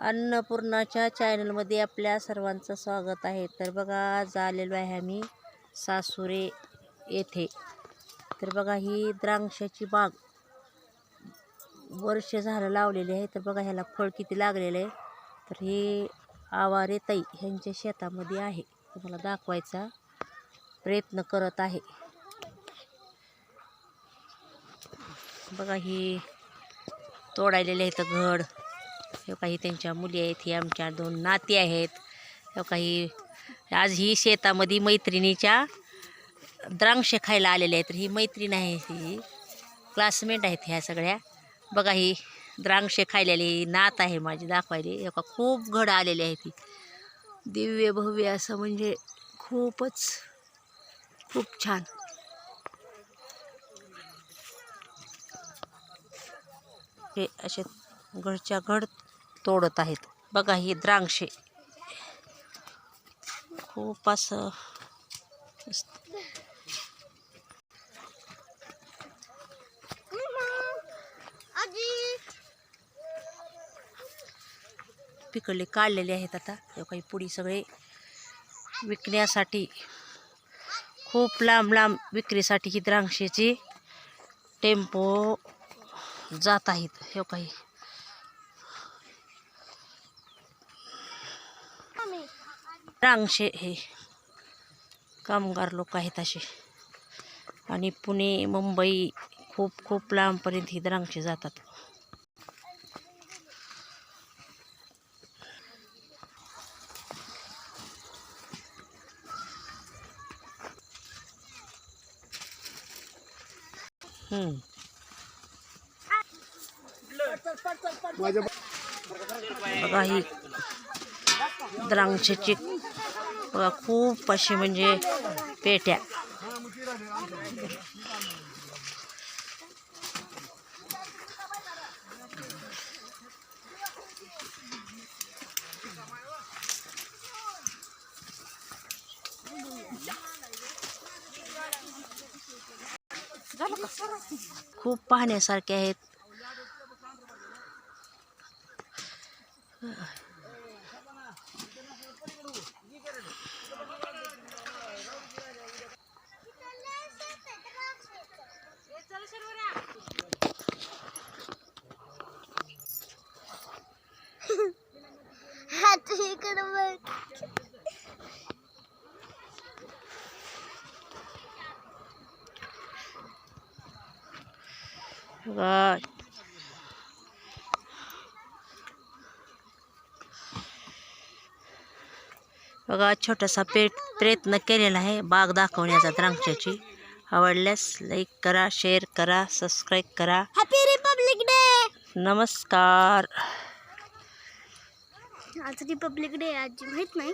अन्नपूर्णाच्या चॅनलमध्ये आपल्या सर्वांचं स्वागत आहे. तर बघा आज आलेलो आहे आम्ही सासुरे येथे. तर बघा ही द्राक्षाची बाग वर्ष झालं लावलेली आहे. तर बघा ह्याला फळ किती लागलेलं आहे. तर हे आवारे ताई ह्यांच्या शेतामध्ये आहे. तुम्हाला दाखवायचा प्रयत्न करत आहे. बघा ही तोडायलेले आहेत घड. हे काही त्यांच्या मुली आहेत ही आमच्या दोन नाती आहेत. हे काही आज ही शेतामध्ये मैत्रिणीच्या द्रांक्ष खायला आलेले आहेत. तर ही मैत्रीण आहे ही क्लासमेट आहेत ह्या सगळ्या. बघा ही द्राक्षे खायलेली नात आहे माझी दाखवायली. हे का खूप घड आलेले आहेत ती. दिव्य भव्य असं म्हणजे खूपच खूप छान. हे असे घडच्या घड तोडत आहेत. बघा ही द्राक्षे. खूप असं मस्त. पिकले काढलेले आहेत आता. हे काही पुडी सगळे विकण्यासाठी खूप लांब लांब विक्रीसाठी ही द्राक्षेची टेम्पो जात आहेत. हे काही द्राक्षे हे कामगार लोक आहेत असे आणि पुणे मुंबई खूप खूप लांबपर्यंत ही द्राक्षे जातात. बघा ही द्राक्षाची बघा खूप अशी म्हणजे पेट्या. खूप पाहण्यासारखे आहेत. बघा. बघा छोटासा पे प्रयत्न केलेला आहे. बाग दाखवण्याचा द्राक्षाची. आवडल्यास लाईक करा शेअर करा सबस्क्राईब करा. हॅपी रिपब्लिक डे नमस्कार. आज रिपब्लिक डे आजी माहीत नाही.